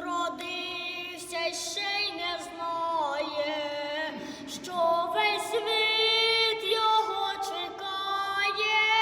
родився ще.